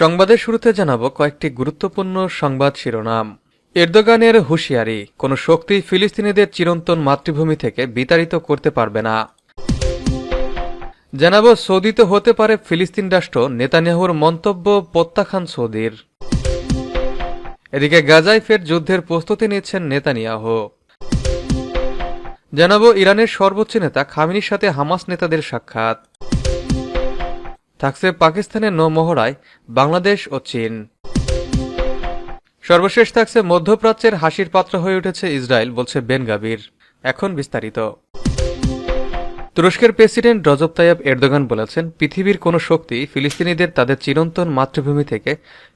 সংবাদের শুরুতে জানাব কয়েকটি গুরুত্বপূর্ণ সংবাদ শিরোনাম। এরদোগানের হুঁশিয়ারি, কোনো শক্তি ফিলিস্তিনিদের চিরন্তন মাতৃভূমি থেকে বিতাড়িত করতে পারবে না। জানাব, সৌদিতে হতে পারে ফিলিস্তিন রাষ্ট্র, নেতানিয়াহুর মন্তব্য প্রত্যাখ্যান সৌদির। এদিকে গাজায় ফের যুদ্ধের প্রস্তুতি নিচ্ছেন নেতানিয়াহু। জানাব, ইরানের সর্বোচ্চ নেতা খামিনির সাথে হামাস নেতাদের সাক্ষাৎ। থাকছে পাকিস্তানের নৌমহড়ায় বাংলাদেশ ও চীন। সর্বশেষ থাকছে মধ্যপ্রাচ্যের হাসির পাত্র হয়ে উঠেছে ইসরায়েল, বলছে বেন গাবির এখন বিস্তারিত। তুরস্কের প্রেসিডেন্ট রজব তাইয়াব এরদোগান বলেছেন, পৃথিবীর কোনো শক্তি ফিলিস্তিনিদের তাদের চিরন্তন মাতৃভূমি থেকে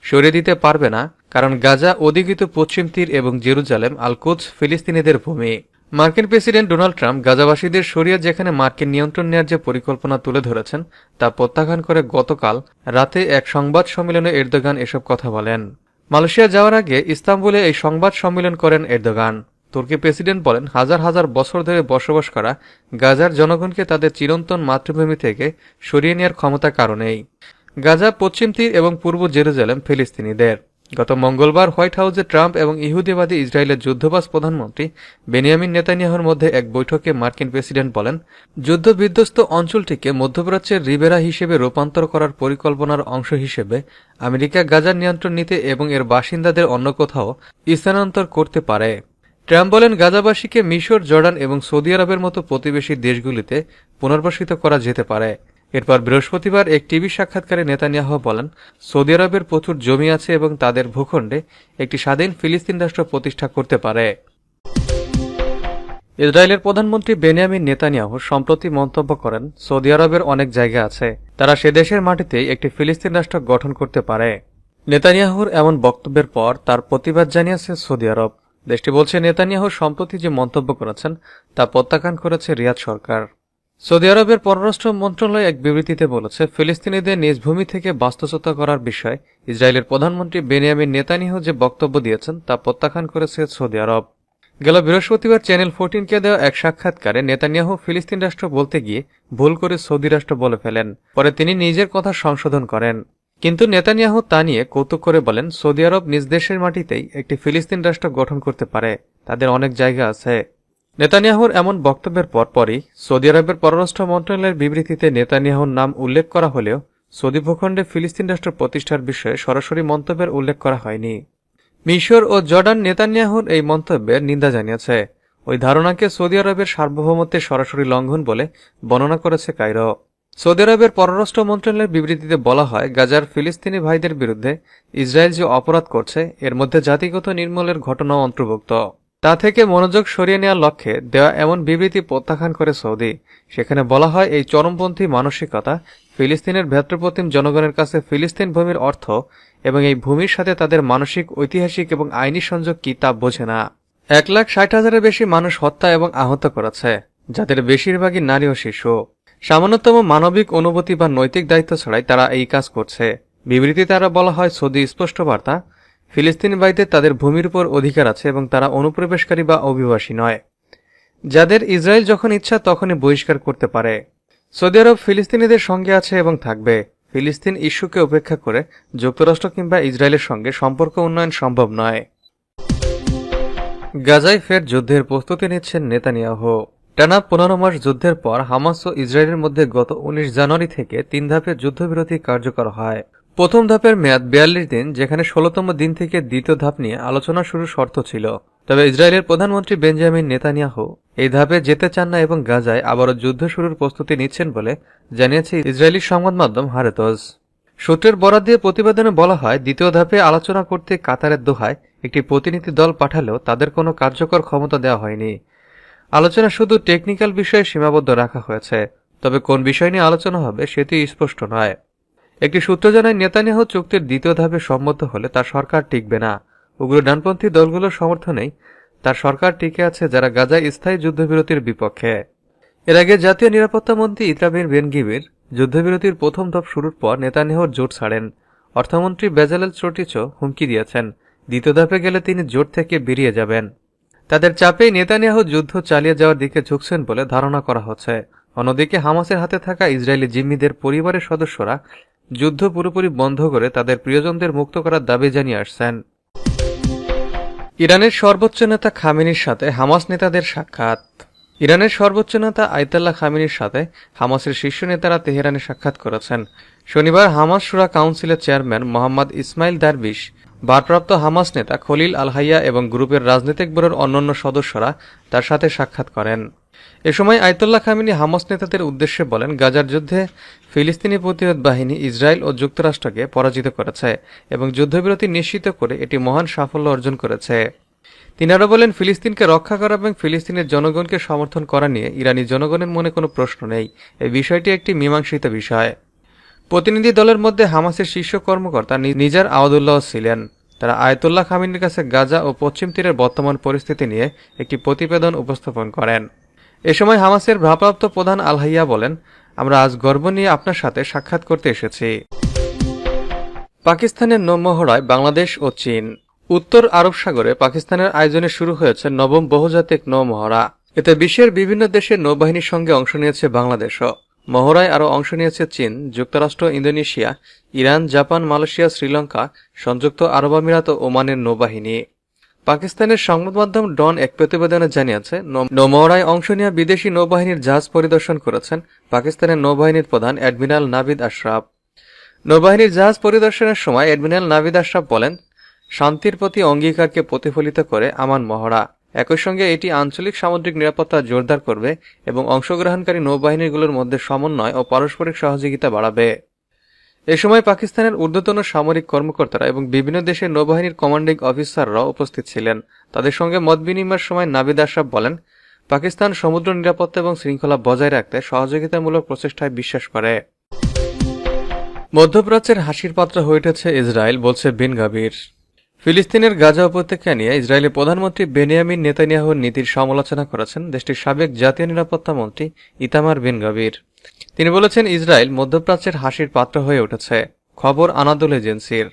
সরিয়ে দিতে পারবে না, কারণ গাজা অধিকৃত পশ্চিম তীর এবং জেরুজালেম আলকুজ ফিলিস্তিনিদের ভূমি। মার্কিন প্রেসিডেন্ট ডোনাল্ড ট্রাম্প গাজাবাসীদের সরিয়ে যেখানে মার্কিন নিয়ন্ত্রণ নেওয়ার যে পরিকল্পনা তুলে ধরেছেন, তা প্রত্যাখ্যান করে গতকাল রাতে এক সংবাদ সম্মেলনে এরদোগান এসব কথা বলেন। মালয়েশিয়া যাওয়ার আগে ইস্তাম্বুলে এই সংবাদ সম্মেলন করেন এরদোগান। তুর্কি প্রেসিডেন্ট বলেন, হাজার হাজার বছর ধরে বসবাস করা গাজার জনগণকে তাদের চিরন্তন মাতৃভূমি থেকে সরিয়ে নেওয়ার ক্ষমতা কারণেই গাজা পশ্চিম তীর এবং পূর্ব জেরুজালেম ফিলিস্তিনিদের। গত মঙ্গলবার হোয়াইট হাউসে ট্রাম্প এবং ইহুদিবাদী ইসরায়েলের যুদ্ধবাস প্রধানমন্ত্রী বেনিয়ামিন নেতানিয়াহুর মধ্যে এক বৈঠকে মার্কিন প্রেসিডেন্ট বলেন, যুদ্ধবিধ্বস্ত অঞ্চলটিকে মধ্যপ্রাচ্যের রিবেরা হিসেবে রূপান্তর করার পরিকল্পনার অংশ হিসেবে আমেরিকা গাজার নিয়ন্ত্রণ নিতে এবং এর বাসিন্দাদের অন্য কোথাও স্থানান্তর করতে পারে। ট্রাম্প বলেন, গাজাবাসীকে মিশর, জর্ডান এবং সৌদি আরবের মতো প্রতিবেশী দেশগুলিতে পুনর্বাসিত করা যেতে পারে। এরপর বৃহস্পতিবার এক টিভি সাক্ষাৎকারে নেতানিয়াহ বলেন, সৌদি আরবের প্রচুর জমি আছে এবং তাদের ভূখণ্ডে একটি স্বাধীন ফিলিস্তিন রাষ্ট্র প্রতিষ্ঠা করতে পারে। ইসরায়েলের প্রধানমন্ত্রী বেনিয়ামিন নেতানিয়াহু সম্প্রতি মন্তব্য করেন, সৌদি আরবের অনেক জায়গা আছে, তারা সে দেশের মাটিতেই একটি ফিলিস্তিন রাষ্ট্র গঠন করতে পারে। নেতানিয়াহুর এমন বক্তব্যের পর তার প্রতিবাদ জানিয়েছে সৌদি আরব। দেশটি বলছে, নেতানিয়াহু সম্প্রতি যে মন্তব্য করেছেন, তা প্রত্যাখ্যান করেছে রিয়াদ সরকার। সৌদি আরবের পররাষ্ট্র মন্ত্রণালয় এক বিবৃতিতে বলেছে, ফিলিস্তিনিদের নিজ ভূমি থেকে বাস্তুচ্যুত করার বিষয়ে ইসরায়েলের প্রধানমন্ত্রী বেনিয়ামিন নেতানিহ যে বক্তব্য দিয়েছেন তা প্রত্যাখ্যান করেছে সৌদি আরব। গেল বৃহস্পতিবার চ্যানেল ফোরটিনকে দেওয়া এক সাক্ষাৎকারে নেতানিয়াহু ফিলিস্তিন রাষ্ট্র বলতে গিয়ে ভুল করে সৌদি রাষ্ট্র বলে ফেলেন। পরে তিনি নিজের কথা সংশোধন করেন। কিন্তু নেতানিয়াহু তা নিয়ে কৌতুক করে বলেন, সৌদি আরব নিজ দেশের মাটিতেই একটি ফিলিস্তিন রাষ্ট্র গঠন করতে পারে। তাদের অনেক জায়গা আছে। নেতানিয়াহুর এমন বক্তব্যের পরপরই সৌদি আরবের পররাষ্ট্র মন্ত্রণালয়ের বিবৃতিতে নেতানিয়াহুর নাম উল্লেখ করা হলেও সৌদি ভূখণ্ডে ফিলিস্তিন রাষ্ট্র প্রতিষ্ঠার বিষয়ে সরাসরি মন্তব্যের উল্লেখ করা হয়নি। মিশর ও জর্ডান নেতানিয়াহুর এই মন্তব্যের নিন্দা জানিয়েছে। ওই ধারণাকে সৌদি আরবের সার্বভৌমত্বের সরাসরি লঙ্ঘন বলে বর্ণনা করেছে কায়রো। সৌদি আরবের পররাষ্ট্র মন্ত্রণালয়ের বিবৃতিতে বলা হয়, গাজার ফিলিস্তিনি ভাইদের বিরুদ্ধে ইসরায়েল যে অপরাধ করছে, এর মধ্যে জাতিগত নির্মূলের ঘটনাও অন্তর্ভুক্ত। তা থেকে মনোযোগ সরিয়ে নেওয়ার লক্ষ্যে দেওয়া এমন বিবৃতি প্রত্যাখ্যান করে সৌদি। সেখানে বলা হয়, এই চরমপন্থী মানসিকতা ফিলিস্তিনের ভেত্রপ্রতিম জনগণের কাছে ফিলিস্তিন ভূমির অর্থ এবং এই ভূমির সাথে তাদের মানসিক, ঐতিহাসিক এবং আইনি সংযোগ কি তা বোঝে না। এক লাখ ষাট হাজারের বেশি মানুষ হত্যা এবং আহত করেছে, যাদের বেশিরভাগই নারী ও শিশু। সামান্যতম মানবিক অনুভূতি বা নৈতিক দায়িত্ব ছাড়াই তারা এই কাজ করছে। বিবৃতিতে তারা বলা হয়, সৌদি স্পষ্ট বার্তা ফিলিস্তিনিবাদীদের তাদের ভূমির উপর অধিকার আছে এবং তারা অনুপ্রবেশকারী বা অভিবাসী নয়। যাদের ইসরায়েল যখন ইচ্ছা তখনই বহিষ্কার করতে পারে। সৌদি আরব ফিলিস্তিনিদের সঙ্গে আছে এবং থাকবে। ফিলিস্তিন ইস্যুকে উপেক্ষা করে যুক্তরাষ্ট্র কিংবা ইসরায়েলের সঙ্গে সম্পর্ক উন্নয়ন সম্ভব নয়। গাজায় ফের যুদ্ধের প্রস্তুতি নিচ্ছেন নেতানিয়াহু। টানা পনেরো মাস যুদ্ধের পর হামাস ও ইসরায়েলের মধ্যে গত উনিশ জানুয়ারি থেকে তিন ধাপে যুদ্ধবিরতি কার্যকর হয়। প্রথম ধাপের মেয়াদ বিয়াল্লিশ দিন, যেখানে ষোলতম দিন থেকে দ্বিতীয় ধাপ নিয়ে আলোচনা শুরুর শর্ত ছিল। তবে ইসরায়েলের প্রধানমন্ত্রী বেঞ্জামিন নেতানিয়াহু এই ধাপে যেতে চান না এবং গাজায় আবারও যুদ্ধ শুরুর প্রস্তুতি নিচ্ছেন বলে জানিয়েছে ইসরায়েলি সংবাদ মাধ্যম হারেতজ। সূত্রের বরাদ দিয়ে প্রতিবেদনে বলা হয়, দ্বিতীয় ধাপে আলোচনা করতে কাতারের দোহায় একটি প্রতিনিধি দল পাঠালেও তাদের কোনো কার্যকর ক্ষমতা দেওয়া হয়নি। আলোচনা শুধু টেকনিক্যাল বিষয়ে সীমাবদ্ধ রাখা হয়েছে, তবে কোন বিষয় নিয়ে আলোচনা হবে সেটি স্পষ্ট নয়। একটি সূত্র জানায়, নেতানিয়াহু চুক্তির দ্বিতীয় ধাপে সম্মত হলে তার সরকার টিকবে না। উগ্র ডানপন্থী দলগুলোর সমর্থনেই তার সরকার টিকে আছে যারা গাজায় স্থায়ী যুদ্ধবিরতির বিপক্ষে। এর আগে জাতীয় নিরাপত্তা মন্ত্রী ইতরাবিন বেনগিবির যুদ্ধবিরতির প্রথম ধাপ শুরুর পর নেতানিয়াহুর জোট ছাড়েন। অর্থমন্ত্রী বেজালেল চোটিচো হুমকি দিয়েছেন। দ্বিতীয় ধাপে গেলে তিনি জোট থেকে বেরিয়ে যাবেন। তাদের চাপেই নেতানিয়াহু যুদ্ধ চালিয়ে যাওয়ার দিকে ঝুঁকছেন বলে ধারণা করা হচ্ছে। অন্যদিকে হামাসের হাতে থাকা ইসরায়েলি জিম্মিদের পরিবারের সদস্যরা যুদ্ধ পুরোপুরি বন্ধ করে তাদের প্রিয়জনদের মুক্ত করার দাবি জানিয়ে আসছেন। ইরানের সর্বোচ্চ নেতা খামিনির সাথে হামাস নেতাদের সাক্ষাৎ। ইরানের সর্বোচ্চ নেতা আয়তাল্লাহ খামিনির সাথে হামাসের শীর্ষ নেতারা তেহরানে সাক্ষাৎ করেছেন। শনিবার হামাস সুরা কাউন্সিলের চেয়ারম্যান মোহাম্মদ ইসমাইল দারবিশ, ভারপ্রাপ্ত হামাস নেতা খলিল আলহাইয়া এবং গ্রুপের রাজনৈতিক ব্যুরোর অন্যান্য সদস্যরা তার সাথে সাক্ষাৎ করেন। এ সময় আয়তুল্লাহ খামিনী হামাস নেতাদের উদ্দেশ্যে বলেন, গাজার যুদ্ধে ফিলিস্তিনি প্রতিরোধ বাহিনী ইসরায়েল ও যুক্তরাষ্ট্রকে পরাজিত করেছে এবং যুদ্ধবিরতি নিশ্চিত করে এটি মহান সাফল্য অর্জন করেছে। তিনি আরও বলেন, ফিলিস্তিনকে রক্ষা করা এবং ফিলিস্তিনের জনগণকে সমর্থন করা নিয়ে ইরানি জনগণের মনে কোনো প্রশ্ন নেই। এই বিষয়টি একটি মীমাংসিত বিষয়। প্রতিনিধি দলের মধ্যে হামাসের শীর্ষ কর্মকর্তা নিজার আওয়াদুল্লাহ ছিলেন তারা আয়তুল্লাহ খামিনের কাছে গাজা ও পশ্চিম তীরের বর্তমান পরিস্থিতি নিয়ে একটি প্রতিবেদন উপস্থাপন করেন। এ সময় হামাসের ভারপ্রাপ্ত প্রধান আলহাইয়া বলেন, আমরা আজ গর্ব নিয়ে আপনার সাথে সাক্ষাৎ করতে এসেছি। পাকিস্তানের নৌমহড়ায় বাংলাদেশ ও চীন। উত্তর আরব সাগরে পাকিস্তানের আয়োজনে শুরু হয়েছে নবম বহুজাতিক নৌমহড়া। এতে বিশ্বের বিভিন্ন দেশের নৌবাহিনীর সঙ্গে অংশ নিয়েছে বাংলাদেশও। মহড়ায় আরও অংশ নিয়েছে চীন, যুক্তরাষ্ট্র, Indonesia, Iran, Japan, Malaysia, Sri Lanka, সংযুক্ত আরব আমিরাত ও ওমানের নৌবাহিনী। পাকিস্তানের সংবাদ মাধ্যম ডন এক প্রতিবেদনে জানিয়েছে নৌমহড়ায় অংশ নেওয়া বিদেশি নৌবাহিনীর জাহাজ পরিদর্শন করেছেন পাকিস্তানের নৌবাহিনীর প্রধান অ্যাডমিরাল নাবিদ আশরাফ। নৌবাহিনীর জাহাজ পরিদর্শনের সময় অ্যাডমিরাল নাবিদ আশরাফ বলেন, শান্তির প্রতি অঙ্গীকারকে প্রতিফলিত করে আমান মহড়া। একই সঙ্গে এটি আঞ্চলিক সামুদ্রিক নিরাপত্তা জোরদার করবে এবং অংশগ্রহণকারী নৌবাহিনীগুলোর মধ্যে সমন্বয় ও পারস্পরিক সহযোগিতা বাড়াবে। এ সময় পাকিস্তানের ঊর্ধ্বতন সামরিক কর্মকর্তারা এবং বিভিন্ন দেশের নৌবাহিনীর কমান্ডিং অফিসাররাও উপস্থিত ছিলেন। তাদের সঙ্গে মত বিনিময়ের সময় নাবিদ আশরাফ বলেন, পাকিস্তান সমুদ্র নিরাপত্তা এবং শৃঙ্খলা বজায় রাখতে সহযোগিতামূলক প্রচেষ্টায় বিশ্বাস করে। মধ্যপ্রাচ্যের হাসির পাত্র হয়ে উঠেছে ইসরায়েল, বলছে বিন গাবির ফিলিস্তিনের গাজা উপত্যকা নিয়ে ইসরায়েলের প্রধানমন্ত্রী বেনিয়ামিন নেতানিয়াহুর নীতির সমালোচনা করেছেন দেশটির সাবেক জাতীয় নিরাপত্তা মন্ত্রী ইতামার বিন গাবির। তিনি বলেছেন, ইসরায়েল মধ্যপ্রাচ্যের হাসির পাত্র হয়ে উঠেছে। খবর আনাদুল এজেন্সির।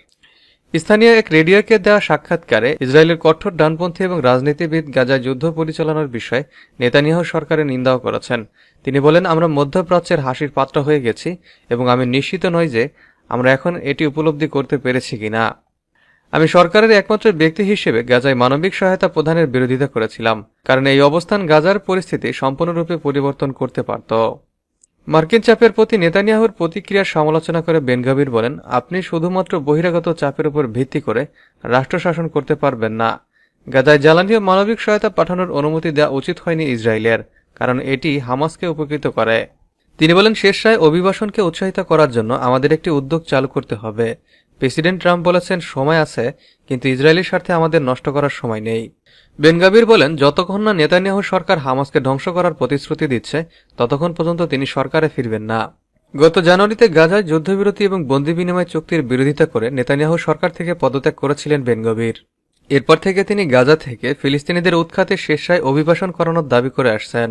স্থানীয় এক রেডিওকে দেওয়া সাক্ষাৎকারে ইসরায়েলের কঠোর ডানপন্থী এবং রাজনীতিবিদ গাজায় যুদ্ধ পরিচালনার বিষয়ে নেতানিয়াহু সরকারের নিন্দাও করেছেন। তিনি বলেন, আমরা মধ্যপ্রাচ্যের হাসির পাত্র হয়ে গেছি এবং আমি নিশ্চিত নই যে আমরা এখন এটি উপলব্ধি করতে পেরেছি কিনা। আমি সরকারের একমাত্র ব্যক্তি হিসেবে গাজায় মানবিক সহায়তা প্রদানের বিরোধিতা করেছিলাম, কারণ এই অবস্থান গাজার পরিস্থিতি সম্পূর্ণরূপে পরিবর্তন করতে পারত। মার্কিন চাপের প্রতি নেতানিয়াহুর প্রতিক্রিয়ার সমালোচনা করে বেনগাবির বলেন, আপনি শুধুমাত্র বহিরাগত চাপের উপর ভিত্তি করে রাষ্ট্র শাসন করতে পারবেন না। গাজায় জ্বালানি ও মানবিক সহায়তা পাঠানোর অনুমতি দেওয়া উচিত হয়নি ইসরায়েলের, কারণ এটি হামাসকে উপকৃত করে। তিনি বলেন, শেষ রায় অভিবাসনকে উৎসাহিত করার জন্য আমাদের একটি উদ্যোগ চালু করতে হবে। প্রেসিডেন্ট ট্রাম্প বলেছেন, সময় আছে, কিন্তু ইসরায়েলের স্বার্থে আমাদের নষ্ট করার সময় নেই। বেনগাবির বলেন, যতক্ষণ না নেতানিয়াহু সরকার হামাসকে ধ্বংস করার প্রতিশ্রুতি দিচ্ছে, ততক্ষণ পর্যন্ত তিনি সরকারে ফিরবেন না। গত জানুয়ারিতে গাজায় যুদ্ধবিরতি এবং বন্দি বিনিময় চুক্তির বিরোধিতা করে নেতানিয়াহু সরকার থেকে পদত্যাগ করেছিলেন বেনগবির এরপর থেকে তিনি গাজা থেকে ফিলিস্তিনিদের উৎখাতে শেষ রায় অভিবাসন করানোর দাবি করে আসছেন।